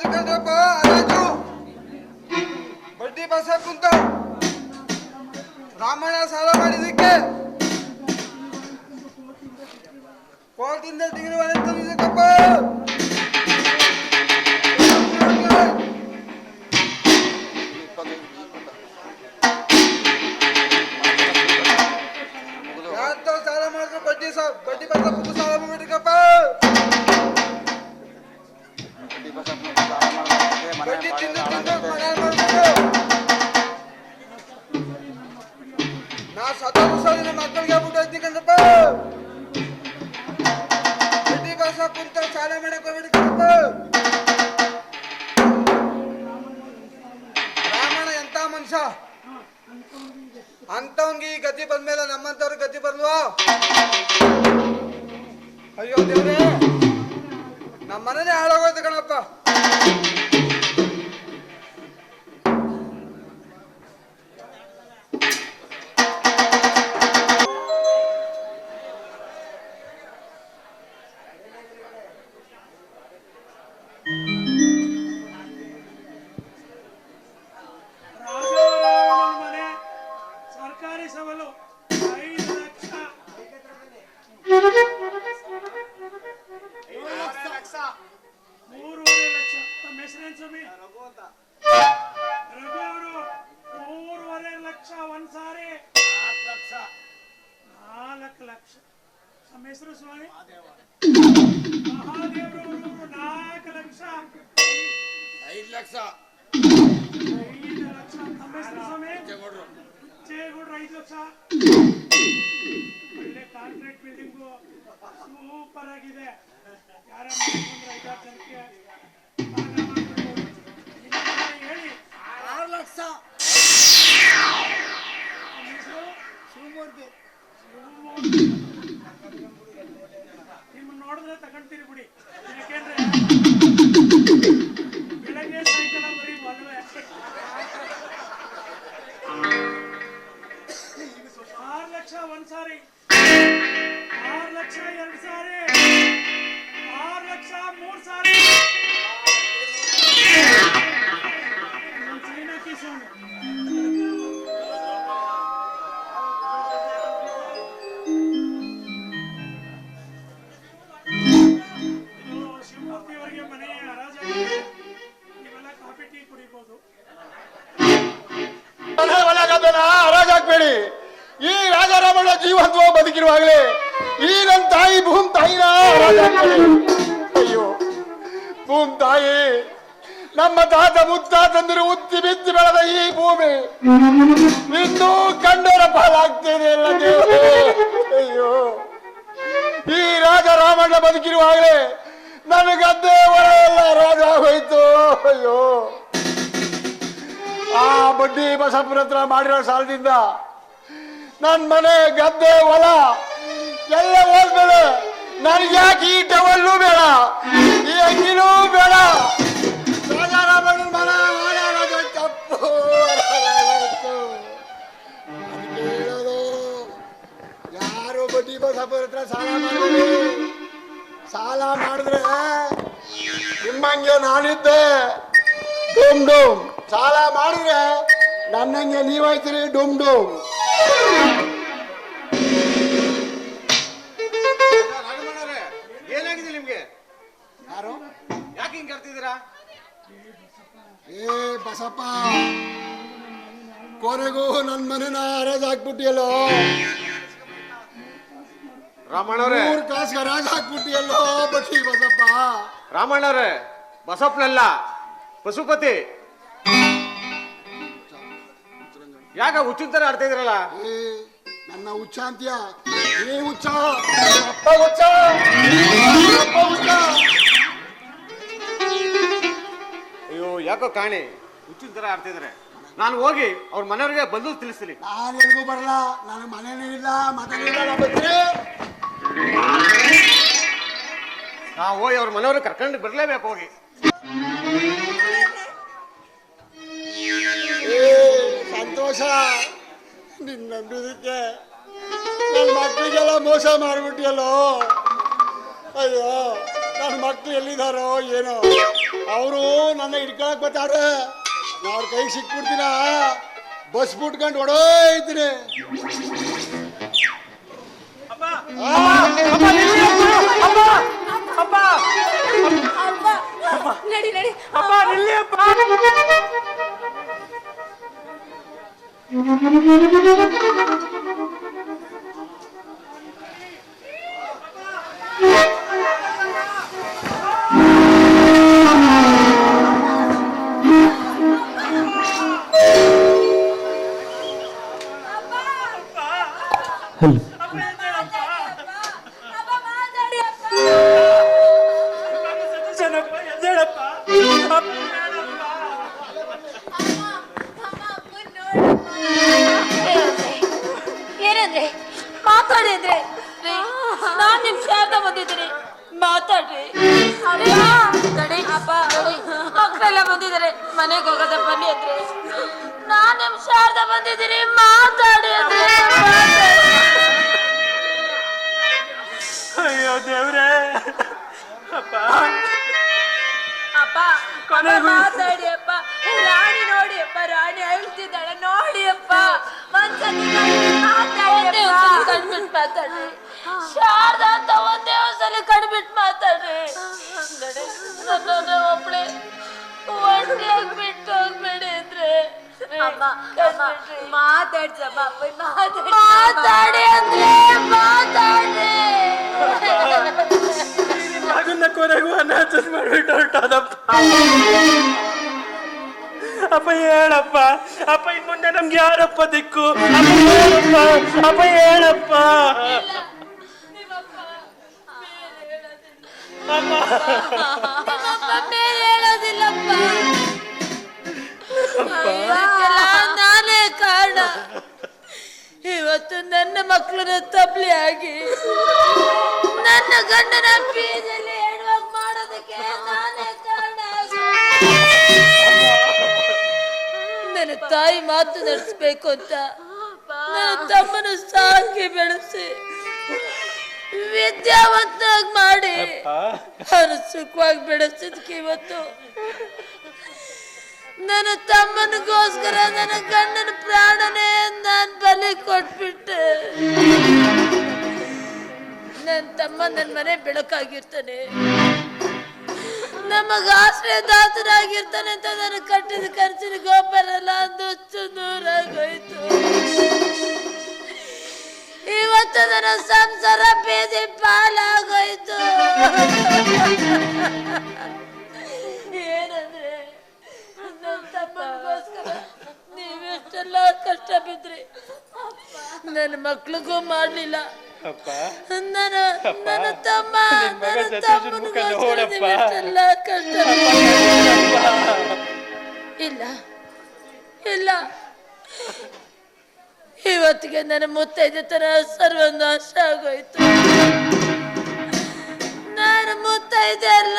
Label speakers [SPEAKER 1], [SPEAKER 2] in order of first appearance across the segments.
[SPEAKER 1] ಹರಾಜು ಕಂಡ್ರಪ್ಪ ಹರಾಜು ಬಡ್ಡಿ ಬಸ ಕುಂತ ರಾಮಣ್ಣ ಸಾಲ ಮಾಡಿದಕ್ಕೆ ಕೋರ್ಟಿಂದ ಡಿಗ್ರಿ ಒಳಗೆ ತಂದಿದ್ದಕ್ಕಪ್ಪ ಅಯ್ಯೋ. ದೇವ್ರೆ ನಮ್ಮ ಮನೇನೆ ಹಾಳಾಗೋಯ್ತು ಕಣಪ್ಪ.
[SPEAKER 2] ಸ್ವಾಮಿ ರಘು ಅವರು ಮೂರುವರೆ ಲಕ್ಷ ಒಂದ್ ಸಾರಿ. ನಾಲ್ಕು ಲಕ್ಷ. ಸಮೇಶ್ವರ ಹೆಸರು ಸ್ವಾಮಿ? ಮಹಾದೇವರು ನಾಲ್ಕು ಲಕ್ಷ.
[SPEAKER 3] ಐದು ಲಕ್ಷ.
[SPEAKER 2] ಐದು ಲಕ್ಷ. ಹೆಸರು ಸ್ವಾಮಿ? ಜೇಗೌಡ್ರು ಐದು ಲಕ್ಷ. ಒಳ್ಳೆ ಕಾಂಕ್ರೀಟ್ ಬಿಲ್ಡಿಂಗು ಸೂಪರ್ ಆಗಿದೆ. ಯಾರ ಬಂದ್ರೆ ಐದಾರು ಜನಕ್ಕೆ.
[SPEAKER 3] ಆರು ಲಕ್ಷ
[SPEAKER 2] ನಿಮ್ಮ ಹೆಸರು
[SPEAKER 3] ಶಿವಮೂರ್ತಿ
[SPEAKER 4] ಬದುಕಿರುವಾಗಲೇ ಈ ನನ್ನ ತಾಯಿ, ಭೂಮ್ ತಾಯಿನ ಅಯ್ಯೋ, ಭೂಮ್ ತಾಯಿ, ನಮ್ಮ ತಾತ ಮುತ್ತಾತಂದಿರು ಉತ್ತಿ ಬಿತ್ತಿ ಬೆಳೆದ ಈ ಭೂಮಿ ಇನ್ನೂ ಕಂಡರ ಪಾಲಾಗ್ತೇನೆ ಅಲ್ಲ ಅಯ್ಯೋ, ಈ ರಾಜ ರಾಮಣ್ಣ ಬದುಕಿರುವಾಗಲೇ ನನಗದ್ದೇ ಗದ್ದೆ ಹೊರ ಎಲ್ಲ ರಾಜ ಹೋಯ್ತು. ಅಯ್ಯೋ, ಆ ಬಡ್ಡಿ ಬಸಪುರ ಹತ್ರ ಮಾಡಿರೋ ಸಾಲದಿಂದ ನನ್ನ ಮನೆ ಗದ್ದೆ ಹೊಲ, ಎಲ್ಲ ಹೋದ್ಮೇಲೆ ನನಗೆ ಯಾಕೆ ಈ ಟವಲ್ಲೂ ಬೇಡ? ಈ ಅಂಗಿನೂ ಬೇಡ. ರಾಜಾರಾಮನ ಹೇಳೋದು, ಯಾರು ಸಾಲ ಸಾಲ ಮಾಡಿದ್ರೆ ನಿಮ್ಮಂಗೆ ನಾನಿದ್ದೆ. ಡೂಮ್ ಡೂಮ್. ಸಾಲ ಮಾಡಿದ್ರೆ ನನ್ನಂಗೆ ನೀವಾಯ್ತೀರಿ, ಡೂಮ್ ಡೂಮ್.
[SPEAKER 1] ಏನಾಗಿದೆ ನಿಮ್ಗೆ?
[SPEAKER 4] ಯಾರು?
[SPEAKER 1] ಯಾಕೆ ಹಿಂಗ್ ಕರ್ತಿದ್ದೀರಾ
[SPEAKER 4] ಏ ಬಸಪ್ಪ ಕೊನೆಗೂ ನನ್ನ ಮನೆನ ಹರಾಜ್ ಹಾಕ್ಬಿಟ್ಟಿಯಲ್ಲೋ?
[SPEAKER 1] ರಾಮಣ್ಣವ್ರೆ
[SPEAKER 4] ಮೂರು ಕಾಸು ಹರಾಜ್ ಹಾಕ್ಬಿಟ್ಟಿಯಲ್ಲೋ ಬಟ್ಟಿ ಬಸಪ್ಪ?
[SPEAKER 1] ರಾಮಣ್ಣವ್ರೆ ಬಸಪ್ಪನಲ್ಲ ಪಶುಪತಿ. ಯಾಕ ಹುಚ್ಚಿನ ತರ ಆಡ್ತಾ ಇದ್ರಲ್ಲ?
[SPEAKER 4] ಏ ನನ್ನ ಹುಚ್ಚ ಅಂತೀಯ ಏ ಹುಚ್ಚ. ಅಪ್ಪ ಹುಚ್ಚ. ಅಪ್ಪ ಹುಚ್ಚ.
[SPEAKER 1] ಅಯ್ಯೋ ಯಾಕೋ ಕಾಣಿ? ಹುಚ್ಚಿನ ತರ ಆಡ್ತಾ ಇದಾರೆ. ನಾನು ಹೋಗಿ ಅವ್ರ ಮನೆಯವ್ರಿಗೆ ಬಂದು ತಿಳಿಸ್ತೀನಿ.
[SPEAKER 4] ನಾನು ಎಲ್ಗೂ ಬರಲ್ಲ. ನನ್ನ ಮನೇನೂ ಇಲ್ಲ. ಮತ್ತೆ ಇಲ್ಲ.
[SPEAKER 1] ನಾವು ಹೋಗಿ ಅವ್ರ ಮನೆಯವ್ರಿಗೆ ಕರ್ಕೊಂಡು ಬರ್ಲೇಬೇಕು ಹೋಗಿ.
[SPEAKER 4] ಸಂತೋಷ ನಿನ್ನ ನಂಬಿದಕ್ಕೆ ನನ್ನ ಮಕ್ಕಳಿಗೆಲ್ಲ ಮೋಸ ಮಾಡಿಬಿಟ್ಟಿಯಲ್ಲೋ. ಅಯ್ಯೋ ನನ್ನ ಮಕ್ಕಳು ಎಲ್ಲಿದ್ದಾರೋ ಏನೋ. ಅವರು ನನ್ನ ಹಿಡ್ಕೊಳಕ್ ಬರ್ತಾರೆ. ನಾ ಅವ್ರ ಕೈಗೆ ಸಿಕ್ಬಿಡ್ತೀನ? ಬಸ್ ಬಿಟ್ಕೊಂಡು ಹೊಡೋಯ್ತೀನಿ
[SPEAKER 5] ನಡಿ ನಡಿ.
[SPEAKER 2] ಅಪ್ಪ ನಿಲ್ಲಿ ಅಪ್ಪ. ಅಪ್ಪ
[SPEAKER 5] ಬಂದಿದ್ದೀನಿ ಮಾತಾಡ್ರಿ. ತಡಿ ಅಪ್ಪ ಮಕ್ಕಳೆಲ್ಲ ಬಂದಿದ್ದಾರೆ. ಮನೆಗೆ ಹೋಗೋದ ಬನ್ನಿ ಅಂದ್ರೆ. ನಾನ್ ನಿಮ್ ಶಾರದ ಬಂದಿದ್ದೀನಿ ಮಾತಾಡಿ ಅಂದ್ರೆ.
[SPEAKER 2] ಅಯ್ಯೋ ದೇವ್ರೇ. ಅಪ್ಪ.
[SPEAKER 5] ಅಪ್ಪ ಮಾತಾಡಿ ಅಪ್ಪ. ರಾಣಿ ನೋಡಿ ಅಪ್ಪ ರಾಣಿ ಅಳ್ತಿದ್ದಾಳೆ. ನೋಡಿ ಅಪ್ಪ. ಒಂದ್ಸತಿ ಮಾತಾಡಿ ಶಾರದಾ ಅಂತ ಒಂದೇ ನನ್ನನ್ನ ಒಬ್ಳೆ ಒಂಟಿಯಾಗಿ ಬಿಟ್ಟು ಹೋಗ್ಬೇಡಿ ಅಂದ್ರೆ. ಮಾತಾಡ್ಸಮ್ಮ ಮಾತಾಡಿ ಅಂದ್ರೆ ಮಾತಾಡ್ರಿ
[SPEAKER 2] ಮಗನ್ನ ಕೊನೆಗೂ ಅನಾಥಸ್ ಮಾಡ್ಬಿಟ್ಟು ಹೊರಟೋದಪ್ಪ. ಅಪ್ಪ ಹೇಳಪ್ಪ ಅಪ್ಪ ಇನ್ ಮುಂದೆ ನಮ್ಗೆ ಯಾರಪ್ಪ ದಿಕ್ಕು? ಅಪ್ಪ ಹೇಳಪ್ಪ ಅಪ್ಪ ಹೇಳಪ್ಪ.
[SPEAKER 5] ನಮ್ಮಪ್ಪ ಬೇರೆ ಹೇಳೋದಿಲ್ಲಪ್ಪ ಇದಕ್ಕೆಲ್ಲ ನಾನೇ ಕಾರಣ. ಇವತ್ತು ನನ್ನ ಮಕ್ಕಳನ್ನ ತಬ್ಲಿ ಆಗಿ. ನನ್ನ ಗಂಡನ ಬೀಜಲ್ಲಿ ಹೆಣ್ವಾಗ ಮಾಡೋದಕ್ಕೆ ನಾನೇ ಕಾರಣ ನನ್ನ ತಾಯಿ ಮಾತು ನಡೆಸ್ಬೇಕು ಅಂತ ನನ್ನ ತಮ್ಮನ ಸಾಕಿ ಬೆಳೆಸಿ. ವಿದ್ಯಾವಂತನಾಗಿ ಮಾಡಿ ಅವನು ಸುಖವಾಗಿ ಬೆಳೆಸಿದ್ಕೆ ಇವತ್ತು. ನನ್ನ ತಮ್ಮನಿಗೋಸ್ಕರ ನನ್ನ ಗಂಡನ ಪ್ರಾಣನೇ ನಾನು ಬಲಿ ಕೊಟ್ಬಿಟ್ಟೆ. ನನ್ನ ತಮ್ಮ ನನ್ನ ಮನೆ ಬೆಳಕಾಗಿರ್ತಾನೆ. ನಮಗ ಆಶ್ರಯದಾತನಾಗಿರ್ತಾನೆ ಅಂತ ನಾನು ಕಟ್ಟಿದ ಖರ್ಚಿನ ಗೋಪರಲ್ಲ ದುಚ್ಚು ನನ್ನ ಸಂಸಾರ ಬೇದಿ ಪಾಲಾಗೋಯ್ತು. ಏನಂದ್ರೆ ತಮ್ಮನಿಗೋಸ್ಕರ ನೀವೆಷ್ಟೆಲ್ಲ ಕಷ್ಟ ಬಿದ್ರಿ ನನ್ನ ಮಕ್ಳಿಗೂ ಮಾಡ್ಲಿಲ್ಲ. ನನ್ನ ತಮ್ಮ ನನ್ನ ತಮ್ಮನಿಗೋಸ್ಕರ. ನೀವೆಷ್ಟೆಲ್ಲ ಕಷ್ಟ ಇಲ್ಲ. ಇಲ್ಲ. ಇವತ್ತಿಗೆ ನನ್ನ ಮುತ್ತೈದೆತನ ಸರ್ವನಾಶ ಆಗೋಯ್ತು. ನಾನು ಮುತ್ತೈದೆ ಅಲ್ಲ.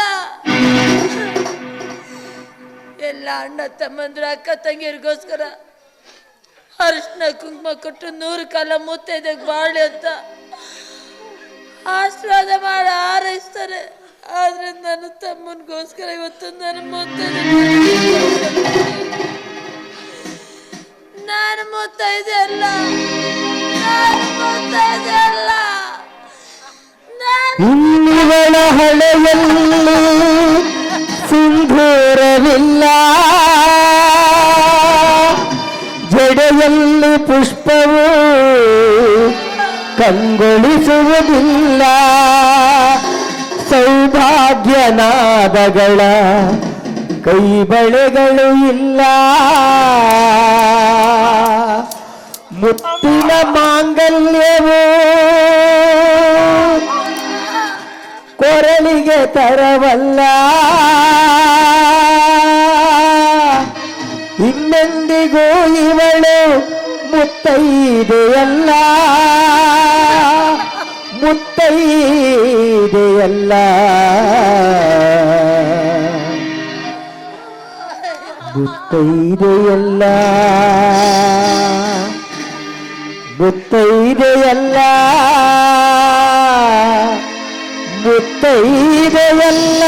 [SPEAKER 5] ಎಲ್ಲ ಅಣ್ಣ ತಮ್ಮಂದ್ರ ಅಕ್ಕ ತಂಗಿರ್ಗೋಸ್ಕರ ಅರಿಶಿನ ಕುಂಕುಮ ಕೊಟ್ಟು ನೂರು ಕಾಲ ಮುತ್ತೈದೆಗೆ ಬಾಳಿ ಅಂತ ಆಶೀರ್ವಾದ ಮಾಡಿ ಆರೈಸ್ತಾರೆ ಆದ್ರೆ ನನ್ನ ತಮ್ಮನಿಗೋಸ್ಕರ ಇವತ್ತು ನನ್ನ ಮುತ್ತೈದೆ ನಾನು ಮುತ್ತೈದೆಲ್ಲ ನಾನು ಮುತ್ತೈದೆಲ್ಲ
[SPEAKER 6] ಇನ್ನಿವಳ ಹಳೆಯಲ್ಲಿ ಸಿಂಧೂರವಿಲ್ಲ. ಜಡೆಯಲ್ಲಿ ಪುಷ್ಪವು ಕಂಗೊಳಿಸುವುದಿಲ್ಲ. ಸೌಭಾಗ್ಯನಾದಗಳ ಕೈ ಬಳೆಗಳು ಇಲ್ಲ. ಮುತ್ತಿನ ಮಾಂಗಲ್ಯವು ಕೊರಳಿಗೆ ತರವಲ್ಲ. ಇನ್ನೆಂದಿಗೂ ಇವಳು ಮುತ್ತೈದೆಯಲ್ಲ. ಮುತ್ತೈದೆಯಲ್ಲ. ಮುತ್ತೈದೆಯಲ್ಲ ಮುತ್ತೈದೆಯಲ್ಲ ಮುತ್ತ ತೈದೆಯಲ್ಲ